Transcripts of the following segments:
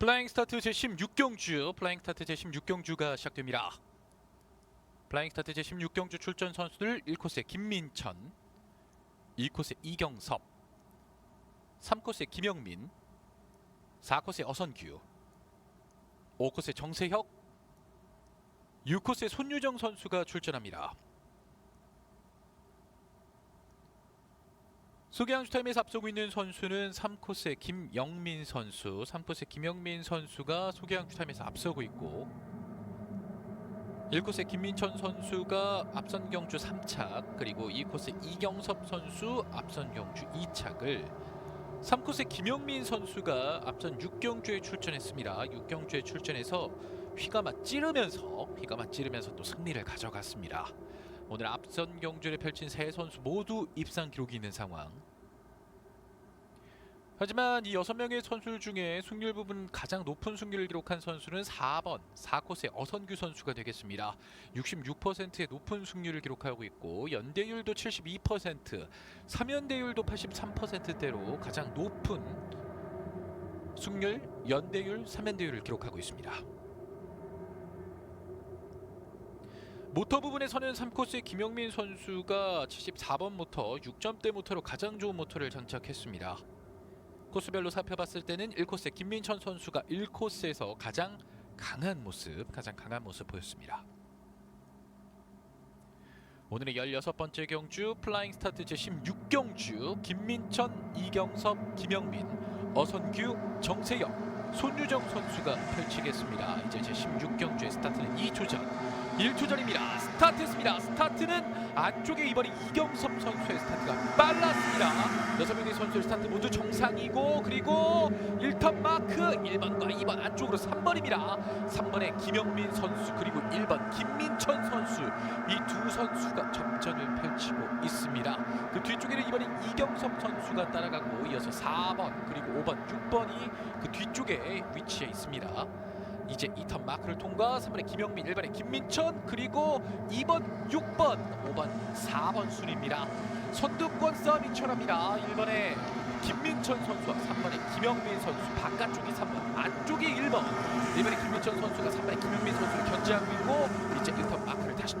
플라잉 스타트 제16경주 플라잉 스타트 제16경주가 시작됩니다. 플라잉 스타트 제16경주 출전 선수들 1코스에 김민천 2코스에 이경섭 3코스에 김영민 4코스에 어선규 5코스에 정세혁 6코스에 손유정 선수가 출전합니다. 소개한 타임에서 앞서고 있는 선수는 3코스의 김영민 선수, 3코스의 김영민 선수가 소개한 타임에서 앞서고 있고 1코스의 김민천 선수가 앞선 경주 3착 그리고 2코스 이경섭 선수 앞선 경주 2착을 3코스의 김영민 선수가 앞선 6경주에 출전했습니다. 6경주에 출전해서 휘가마 찌르면서 휘가마 찌르면서 또 승리를 가져갔습니다. 오늘 앞선 경주를 펼친 세 선수 모두 입상 기록이 있는 상황. 하지만 이 여섯 명의 선수 중에 승률 부분 가장 높은 승률을 기록한 선수는 4번 4코스의 어선규 선수가 되겠습니다. 66%의 높은 승률을 기록하고 있고 연대율도 72%, 3연대율도 83%대로 가장 높은 승률, 연대율, 3연대율을 기록하고 있습니다. 모터 부분에 서는 3코스의 김영민 선수가 74번 모터 6점대 모터로 가장 좋은 모터를 장착했습니다. 코스별로 살펴봤을 때는 1코스의 김민천 선수가 1코스에서 가장 강한 모습, 가장 강한 모습 보였습니다. 오늘의 16번째 경주 플라잉 스타트 제16경주 김민천, 이경섭, 김영민, 어선규, 정세영, 손유정 선수가 펼치겠습니다. 이제 제16경주의 스타트는 2초 전 1초 전입니다. 스타트했습니다. 스타트는 안쪽에 이번에 이경섭 선수의 스타트가 빨랐습니다. 여섯 명의 선수의 스타트 모두 정상이고 그리고 1턴 마크 1번과 2번 안쪽으로 3번입니다. 3번의 김영민 선수 그리고 1번 김민천 선수 이 두 선수가 접전을 펼치고 있습니다. 그 뒤쪽에는 이번에 이경섭 선수가 따라가고 이어서 4번 그리고 5번 6번이 그 뒤쪽에 위치해 있습니다. 이제 2턴 마크를 통과. 3번의 김영민 1번의 김민천 그리고 2번 6번 5번 4번 순입니다. 선두권 싸움이 치열합니다. 1번의 김민천 선수와 3번의 김영민 선수. 바깥쪽이 3번 안쪽이 1번. 1번의 김민천 선수가 3번의 김영민 선수를 견제하고 있고 이제 1턴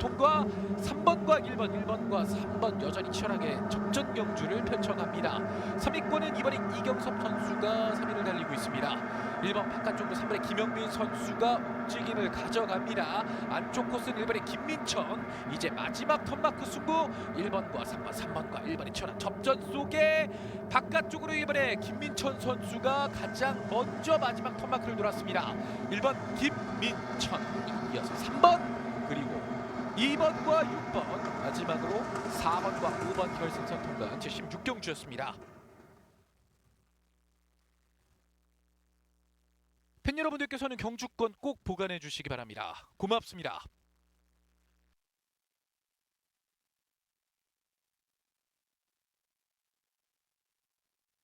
마크를 다시 통과 3번과 1번 1번과 3번 여전히 치열하게 접전 경주를 펼쳐갑니다 3위권은 이번에 이경섭 선수가 3위를 달리고 있습니다 1번 바깥쪽으로 3번의 김영민 선수가 움직임을 가져갑니다. 안쪽 코스는 1번의 김민천. 이제 마지막 턴마크 승부 1번과 3번, 3번과 1번의 치열한 접전 속에 바깥쪽으로 1번의 김민천 선수가 가장 먼저 마지막 턴마크를 돌았습니다. 1번 김민천, 이어서 3번 그리고 2번과 6번 마지막으로 4번과 5번 결승선 통과한 제16경주였습니다. 팬 여러분들께서는 경주권 꼭 보관해 주시기 바랍니다. 고맙습니다.